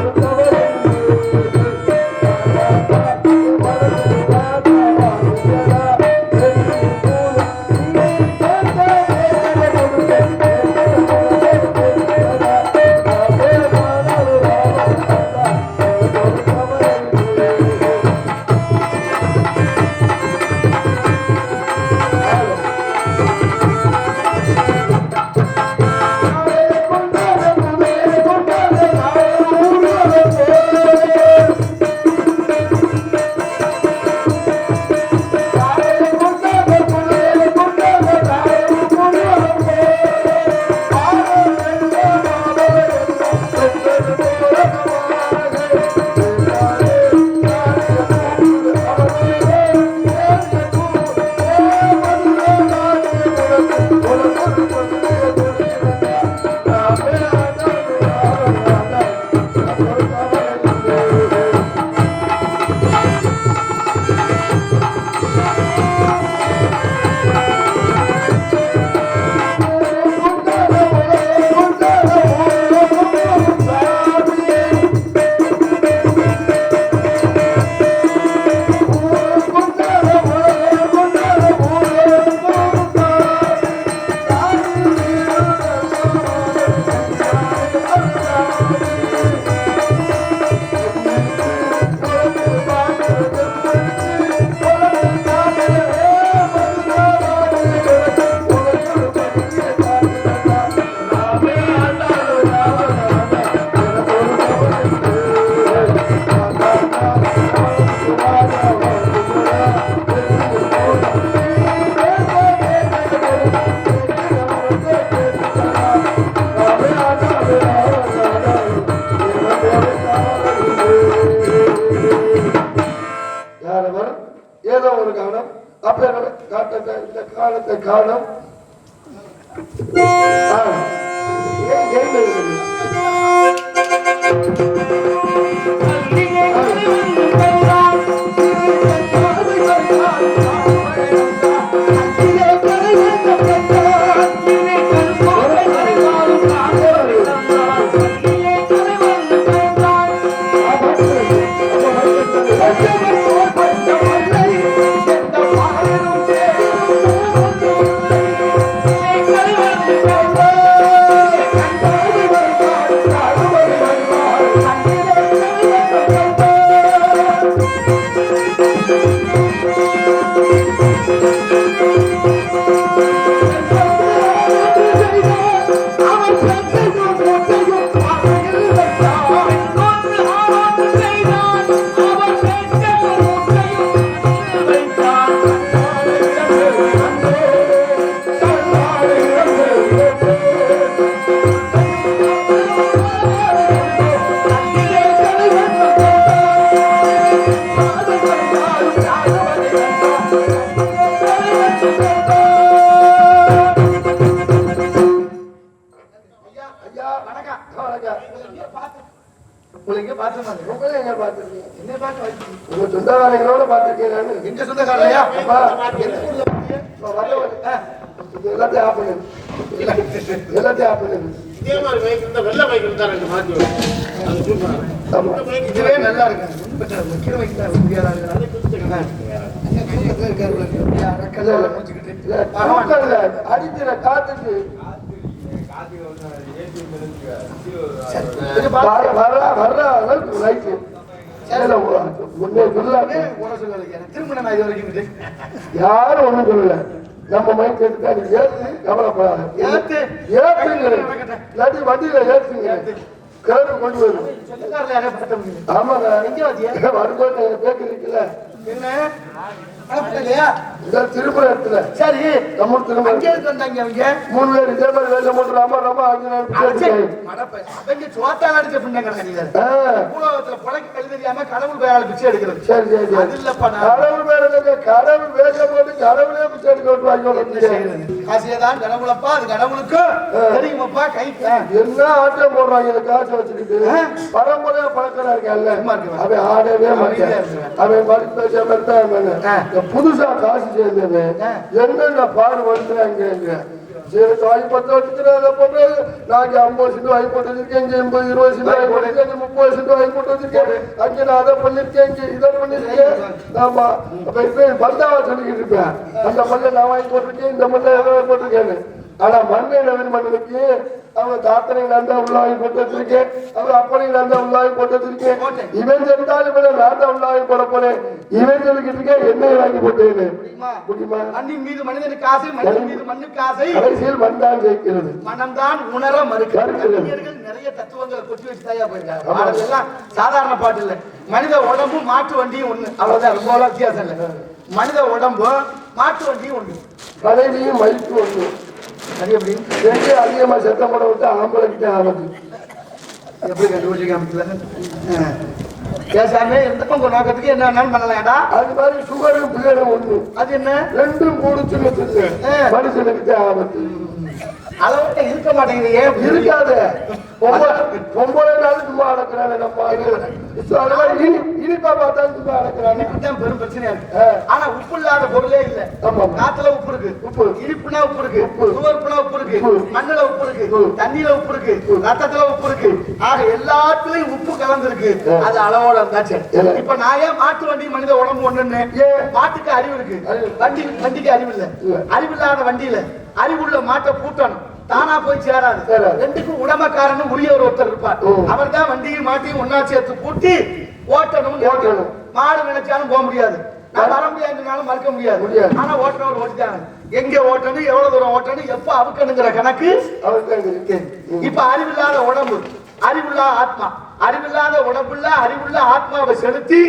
করো ハハハハ! ஒரு காலம் அப்ப காட்டத்தை இந்த காலத்தை காலம் ஆ, ஏன் ஏன் இருக்குது? ஆ, இது எல்லாத்தையும் ஆஃப் பண்ணுங்க. எல்லாத்தையும் ஆஃப் பண்ணுங்க. இதே மாதிரி பைக் இருந்தா வெள்ளை பைக் இருந்தா ரெண்டு மாத்தி. ஆமா. இதுவே நல்லா இருக்கு வைக்கிற முடியாதா. அடிக்கிற காத்துக்கு வர்ற யாரும் ஒண்ணும் சொல்லல. நம்ம மைண்ட் எடுத்தா நீ ஏத்து கவலைப்படாத. ஏத்து. ஏத்துங்க இல்லாட்டி வண்டியில ஏத்துங்க கிளம்பி கொண்டு வரும் ஆமாங்க? வரும்போது பேக்குறீங்கல்ல இடத்துல. சரி. தமிழ் திரும்ப வந்தாங்க அவங்க. மூணு பேர் இதே மாதிரி வேலை போட்டு ராமா ராமா அஞ்சு. அவங்க சோத்தால அடிச்ச ஆ. பூலோகத்துல புழைக்க கழி தெரியாம கடவுள் பேரால பிச்சை எடுக்கிறது. சரி சரி இல்லப்பா கடவுள் பேர் இல்லைங்க கடவுள் வேலை போட்டு கடவுளே பிச்சை எடுக்க விட்டுவாங்க காசியதான் கடவுளப்பா அது கடவுளுக்கு. தெரியுமாப்பா கைக்கு என்ன ஆட்டம் போடுறாங்க? இந்த காசு வச்சுக்கிட்டு. பரம்பரையா பழக்கம் இருக்கு. அவன் ஆடவே மாட்டான். அவன் மறுத்து புதுசா காசு சேர்ந்தவன் என்னென்ன பாடு வந்துறாங்க சரி தாய் பத்து வச்சுக்கிறத பண்றது நாங்க ஐம்பது சென்ட் வாங்கி போட்டு வச்சிருக்கேன். இங்க எண்பது இருபது சென்ட் வாங்கி போட்டு முப்பது சென்ட் வாங்கி போட்டு வச்சிருக்கேன் அங்க நான் அதை பண்ணிருக்கேன் இங்க இதை பண்ணிருக்கேன். ஆமா. அப்ப இப்ப பந்தாவா சொல்லிக்கிட்டு இருப்பேன் அந்த மண்ணை நான் வாங்கி போட்டிருக்கேன் இந்த மண்ணை எதை வாங்கி போட்டிருக்கேன்னு. ஆனா மண்ணை நவீன மண்ணுக்கு அவங்க தாத்தனை நான் தான் உள்ள வாங்கி போட்டு வச்சிருக்கேன் அவங்க அப்பனை நான் தான் உள்ள வாங்கி போட்டு வச்சிருக்கேன் இவன் செத்தாலும் இவனை நான் தான் உள்ள வாங்கி போட போறேன் இவன் சொல்லிக்கிட்டு இருக்கேன் என்னை வாங்கி போட்டேன்னு. முடியுமா? மண்ணின் மீது மனிதனுக்கு ஆசை மண்ணின் மீது மண்ணுக்கு ஆசை. கடைசியில் மண் தான் ஜெயிக்கிறது. மனம்தான் உணர மறுக்கிறது. நிறைய தத்துவங்களை கொட்டி வச்சு தயார் போயிருக்காங்க சாதாரண பாட்டு இல்ல. மனித உடம்பும் மாட்டு வண்டியும் ஒண்ணு. அவ்வளவுதான் ரொம்ப வித்தியாசம் இல்ல. மனித உடம்பும் மாட்டு வண்டியும் ஒண்ணு. மனைவியும் மதிப்பு ஒன்று அது எப்படி எங்கே அதிகமா சத்தம் போட விட்டு ஆம்பளைக்கிட்ட ஆபத்து. எப்படி கண்டுபிடிச்சிருக்காங்க பேசாம எந்த உங்க நோக்கத்துக்கு என்ன பண்ணலாம்டா. அது மாதிரி சுகரும் பிள்ளைகளும் ஒண்ணு. அது என்ன? ரெண்டும் ஆ. மனுஷனுக்கு ஆபத்து அளவுட்ட இருக்க மாட்டேங்குது ஏன்? இருக்காத பொம்பளை நாள் சும்மா இனி- இனிப்பா பார்த்தா சும்மா அடக்குறானே இதுதான் பெரும் பிரச்சனையா இருக்கு. ஆனா உப்பு இல்லாத பொருளே இல்ல. காத்துல உப்பு இருக்கு உப்பு. இனிப்புனா உப்பு இருக்கு உப்பு. சுவர்ப்புனா உப்பு இருக்கு. மண்ணுல உப்பு இருக்கு. தண்ணியில உப்பு இருக்கு ரத்தத்துல உப்பு இருக்கு ஆக எல்லாத்துலயும் உப்பு கலந்துருக்கு. அது அளவோட இருந்தாச்சு. இப்ப நான் ஏன் மாட்டு வண்டி மனித உடம்பு ஒண்ணுன்னு? மாட்டுக்கு அறிவு இருக்கு அறிவு. வண்டி வண்டிக்கு அறிவு இல்ல இல்ல. அறிவில்லாத வண்டியில அறிவுள்ள மாட்டை பூட்டணும் தானா போய் சேராது. ரெண்டுக்கும் உடமைக்காரன்னு உரியவர் ஒருத்தர் இருப்பார். அவர் தான் வண்டியும் மாட்டையும் ஒன்னா சேர்த்து பூட்டி ஓட்டணும். ஓட்டணும். மாடு நினைச்சாலும் போக முடியாது. நான் வர முடியாதுனாலும் மறுக்க முடியாது. முடியாது. ஆனா ஓட்டுறவர் ஓட்டிட்டாங்க எங்க ஓட்டணும் எவ்வளவு தூரம் ஓட்டணும் எப்ப அவுக்கணுங்கிற கணக்கு அவருக்கு இருக்கு. இப்ப அறிவில்லாத உடம்பு அறிவில்லாத ஆத்மா. அறிவில்லாத உடம்புள்ள அறிவுள்ள ஆத்மாவை செலுத்தி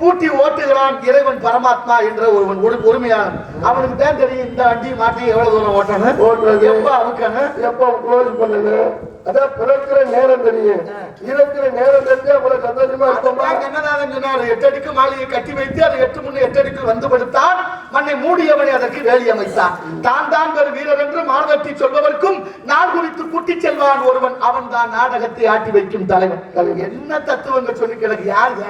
பூட்டி ஓட்டுகிறான் இறைவன் பரமாத்மா என்ற ஒருவன் ஒரு பொறுமையானவன் அவனுக்கு தான் தெரியும் இந்த வண்டி மாட்டி எவ்வளவு தூரம் ஓட்டணும். ஓட்டுறது. எப்ப அவுக்கணும் எப்போ க்ளோஸ் பண்ணணும் அதான் பிறக்கிற நேரம் தெரியும் இருக்கிற நேரம் தெரிஞ்சா அவ்வளவு சந்தோஷமா இருப்போமா? கண்ணதாசன் சொன்னார் எட்டு அடிக்கு மாளிகை கட்டி வைத்து அது எட்டு முன்னு எட்டு அடிக்கு வந்து படுத்தான் மண்ணை மூடியவனை அதற்கு வேலி அமைத்தான். தான் தான் ஒரு வீரர் என்று மார்வட்டி சொல்பவர்க்கும் நாள் குறித்து கூட்டிச் செல்வான் ஒருவன். அவன் தான் நாடகத்தை ஆட்டி வைக்கும் தலைவன். என்ன தத்துவங்கள் சொல்லி கிடக்கு? யார்?